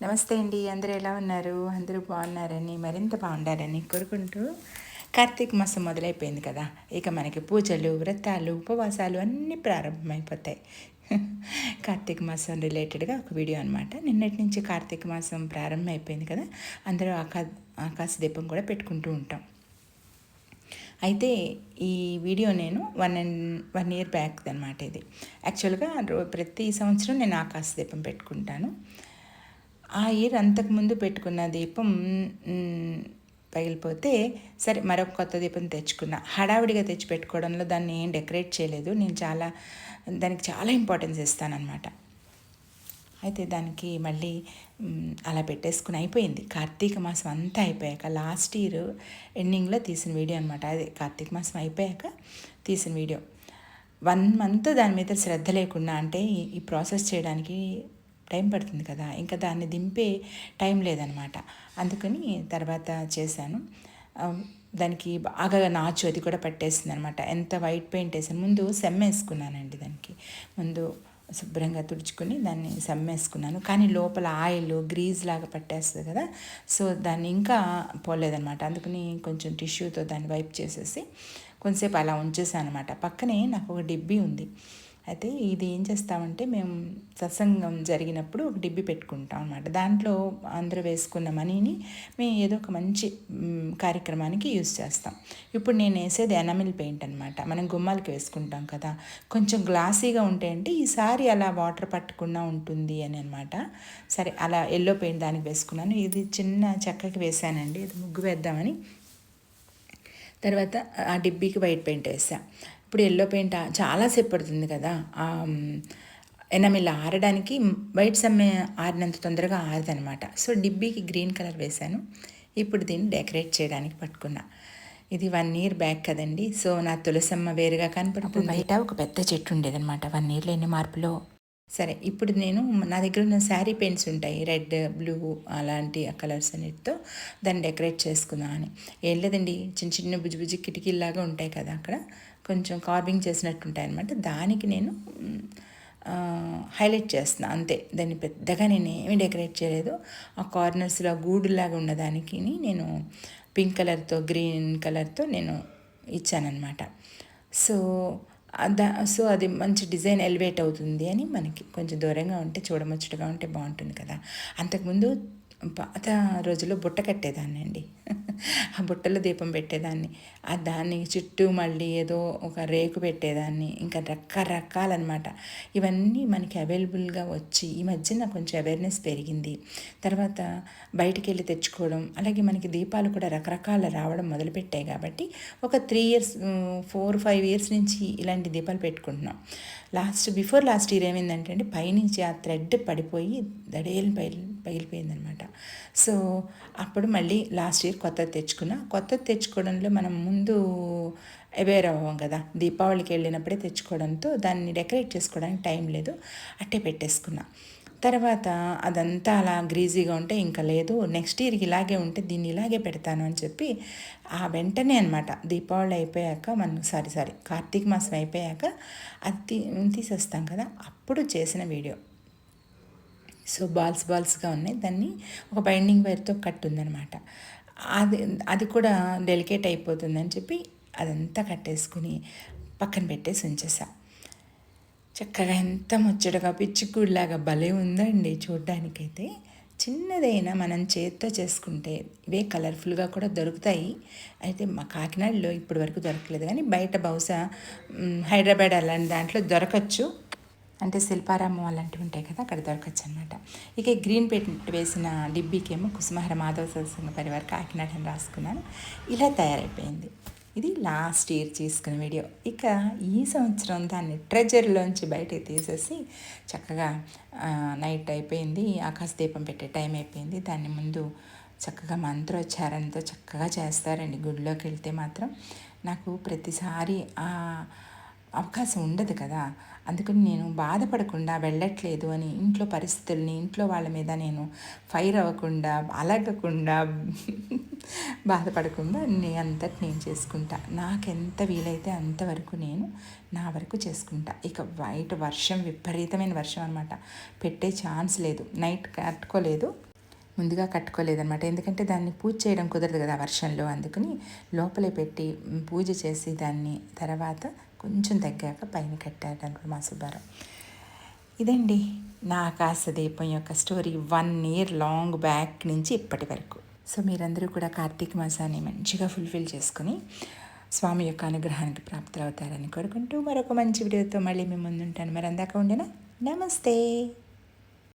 నమస్తే అండి అందరూ ఎలా ఉన్నారు? అందరూ బాగున్నారని మరింత బాగుండారని కోరుకుంటూ కార్తీక మాసం మొదలైపోయింది కదా. ఇక మనకి పూజలు వ్రతాలు ఉపవాసాలు అన్నీ ప్రారంభమైపోతాయి. కార్తీక మాసం రిలేటెడ్గా ఒక వీడియో అనమాట నిన్నటి నుంచి కార్తీక మాసం ప్రారంభమైపోయింది కదా. అందరూ ఆకా ఆకాశ దీపం కూడా పెట్టుకుంటూ ఉంటాం. అయితే ఈ వీడియో నేను one and one year back అనమాట ఇది. యాక్చువల్గా ప్రతి సంవత్సరం నేను ఆకాశ దీపం పెట్టుకుంటాను. ఆ ఇయర్ అంతకుముందు పెట్టుకున్న దీపం పగిలిపోతే సరే మరొక కొత్త దీపం తెచ్చుకున్నా. హడావిడిగా తెచ్చి పెట్టుకోవడంలో దాన్ని ఏం డెకరేట్ చేయలేదు. నేను చాలా దానికి చాలా ఇంపార్టెన్స్ ఇస్తానన్నమాట. అయితే దానికి మళ్ళీ అలా పెట్టేసుకుని అయిపోయింది. కార్తీక మాసం అంతా అయిపోయాక లాస్ట్ ఇయర్ ఎండింగ్లో తీసిన వీడియో అనమాట అదే. కార్తీక మాసం అయిపోయాక తీసిన వీడియో. వన్ మంత్ దాని మీద శ్రద్ధ లేకుండా అంటే ఈ ప్రాసెస్ చేయడానికి టైం పడుతుంది కదా ఇంకా దాన్ని దింపే టైం లేదనమాట. అందుకని తర్వాత చేశాను. దానికి బాగా నాచు అది కూడా పట్టేసింది అనమాట ఎంత వైట్ పెయింట్ వేసాను. ముందు సెమ్మేసుకున్నానండి దానికి. ముందు శుభ్రంగా తుడుచుకొని దాన్ని సమ్మేసుకున్నాను కానీ లోపల ఆయిల్ గ్రీజ్ లాగా పట్టేస్తుంది కదా సో దాన్ని ఇంకా పోలేదనమాట. అందుకని కొంచెం టిష్యూతో దాన్ని వైప్ చేసేసి కొంతసేపు అలా ఉంచేసాను అనమాట పక్కనే నాకు ఒక డిబ్బీ ఉంది. అయితే ఇది ఏం చేస్తామంటే మేము సత్సంగం జరిగినప్పుడు ఒక డిబ్బి పెట్టుకుంటాం అనమాట దాంట్లో అందరూ వేసుకున్న మనీని మేము ఏదో ఒక మంచి కార్యక్రమానికి యూజ్ చేస్తాం. ఇప్పుడు నేను వేసేది ఎనమిల్ పెయింట్ అనమాట మనం గుమ్మాలకి వేసుకుంటాం కదా. కొంచెం గ్లాసీగా ఉంటే అంటే ఈసారి అలా వాటర్ పట్టకుండా ఉంటుంది అని అనమాట సరే అలా ఎల్లో పెయింట్ దానికి వేసుకున్నాను. ఇది చిన్న చెక్కకి వేసానండి. ఇది ముగ్గు వేద్దామని తర్వాత ఆ డిబ్బీకి వైట్ పెయింట్ వేసాను ఇప్పుడు ఎల్లో పెయింట్ చాలాసేపు పడుతుంది కదా. ఎనమిల్ ఆరడానికి వైట్ సమ్మె ఆరినంత తొందరగా ఆరదనమాట. సో డిబ్బీకి గ్రీన్ కలర్ వేశాను ఇప్పుడు దీన్ని డెకరేట్ చేయడానికి పట్టుకున్నా. ఇది వన్ ఇయర్ బ్యాక్ కదండి. సో నా తులసమ్మ వేరుగా కనపడుతుంది. బయట ఒక పెద్ద చెట్టు ఉండేదన్నమాట. వన్ ఇయర్లో ఎన్ని మార్పులో సరే ఇప్పుడు నేను నా దగ్గర ఉన్న శారీ పెయింట్స్ ఉంటాయి. రెడ్ బ్లూ అలాంటి ఆ కలర్స్ అన్నిటితో దాన్ని డెకరేట్ చేసుకుందాం అని. ఏం లేదండి చిన్న చిన్న బుజ్జి బుజ్జి కిటికీలాగా ఉంటాయి కదా అక్కడ. కొంచెం కార్వింగ్ చేసినట్టు ఉంటాయి అనమాట దానికి నేను హైలైట్ చేస్తున్నా అంతే. దాన్ని పెద్దగా నేను ఏమి డెకరేట్ చేయలేదు. ఆ కార్నర్స్లో గూడులాగా ఉన్నదానికి నేను పింక్ కలర్తో గ్రీన్ కలర్తో నేను ఇచ్చానమాట సో సో అది మంచి డిజైన్ ఎలివేట్ అవుతుంది అని మనకి కొంచెం దూరంగా ఉంటే చూడముచ్చటగా ఉంటే బాగుంటుంది కదా. అంతకుముందు పాత రోజుల్లో బుట్ట కట్టేదాన్ని అండి ఆ బుట్టలో దీపం పెట్టేదాన్ని. ఆ దాన్ని చుట్టూ మళ్ళీ ఏదో ఒక రేకు పెట్టేదాన్ని. ఇంకా రకరకాలన్నమాట. ఇవన్నీ మనకి అవైలబుల్గా వచ్చి ఈ మధ్యన కొంచెం అవేర్నెస్ పెరిగింది. తర్వాత బయటికి వెళ్ళి తెచ్చుకోవడం అలాగే మనకి దీపాలు కూడా రకరకాల రావడం మొదలుపెట్టాయి కాబట్టి ఒక three years four five years నుంచి ఇలాంటి దీపాలు పెట్టుకుంటున్నాం. లాస్ట్ బిఫోర్ లాస్ట్ ఇయర్ ఏమైందంటే అండి పైనుంచి ఆ థ్రెడ్ పడిపోయి దడేలు పైలు పగిలిపోయిందనమాట. సో అప్పుడు మళ్ళీ లాస్ట్ ఇయర్ కొత్తది తెచ్చుకున్నా. కొత్తది తెచ్చుకోవడంలో మనం ముందు అవేర్ అవ్వం కదా. దీపావళికి వెళ్ళినప్పుడే తెచ్చుకోవడంతో దాన్ని డెకరేట్ చేసుకోవడానికి టైం లేదు. అట్టే పెట్టేసుకున్నా. తర్వాత అదంతా అలా గ్రీజీగా ఉంటే ఇంకా లేదు. నెక్స్ట్ ఇయర్కి ఇలాగే ఉంటే దీన్ని ఇలాగే పెడతాను అని చెప్పి ఆ వెంటనే అనమాట దీపావళి అయిపోయాక మనం సారీ సారీ కార్తీక మాసం అయిపోయాక అది తీసేస్తాం కదా. అప్పుడు చేసిన వీడియో సో బాల్స్ బాల్స్గా ఉన్నాయి. దాన్ని ఒక బైండింగ్ వైర్తో కట్ ఉందనమాట అది అది కూడా డెలికేట్ అయిపోతుందని చెప్పి అదంతా కట్టేసుకుని పక్కన పెట్టేసి ఉంచేసా. చక్కగా ఎంత ముచ్చటగా పిచ్చికూడిలాగా భలే ఉందండి చూడ్డానికైతే. చిన్నదైనా మనం చేత్తో చేసుకుంటే ఇవే కలర్ఫుల్గా కూడా దొరుకుతాయి. అయితే మా కాకినాడలో ఇప్పటి వరకు దొరకలేదు కానీ బయట బహుశా హైదరాబాద్ అలాంటి దాంట్లో దొరకచ్చు. అంటే శిల్పారామం అలాంటివి ఉంటాయి కదా అక్కడ దొరకచ్చు అనమాట ఇక గ్రీన్ పెయింట్ వేసిన డిబ్బీకేమో కుసుమహర మాధవ సత్సంగ పరివార్ కాకినాడ అని రాసుకున్నాను. ఇలా తయారైపోయింది. ఇది లాస్ట్ ఇయర్ తీసుకున్న వీడియో. ఇక ఈ సంవత్సరం దాన్ని ట్రెజర్లోంచి బయటకు తీసేసి చక్కగా నైట్ అయిపోయింది. ఆకాశ దీపం పెట్టే టైం అయిపోయింది. దాన్ని ముందు చక్కగా మంత్రోచ్చారణతో చక్కగా చేస్తారండి. గుడిలోకి వెళ్తే మాత్రం నాకు ప్రతిసారి ఆ అవకాశం ఉండదు కదా. అందుకని నేను బాధపడకుండా వెళ్ళట్లేదు అని ఇంట్లో పరిస్థితుల్ని ఇంట్లో వాళ్ళ మీద నేను ఫైర్ అవ్వకుండా అలగకుండా బాధపడకుండా నేను అంతటి నేను చేసుకుంటా. నాకెంత వీలైతే అంతవరకు నేను నా వరకు చేసుకుంటా. ఇక బయట వర్షం విపరీతమైన వర్షం అనమాట పెట్టే ఛాన్స్ లేదు. నైట్ కట్టుకోలేదు. ముందుగా కట్టుకోలేదనమాట ఎందుకంటే దాన్ని పూజ చేయడం కుదరదు కదా వర్షంలో. అందుకని లోపలే పెట్టి పూజ చేసి దాన్ని తర్వాత కొంచెం తగ్గాక పైన కట్టారనమాట మా సుబ్బారావు. ఇదండి నా ఆకాశ దీపం యొక్క story one year long back నుంచి ఇప్పటి వరకు. సో మీరందరూ కూడా కార్తీక మాసాన్ని మంచిగా ఫుల్ఫిల్ చేసుకుని స్వామి యొక్క అనుగ్రహానికి ప్రాప్తులవుతారని కోరుకుంటూ మరొక మంచి వీడియోతో మళ్ళీ మేము ముందుంటాను. మరి అందాక ఉండేనా? నమస్తే.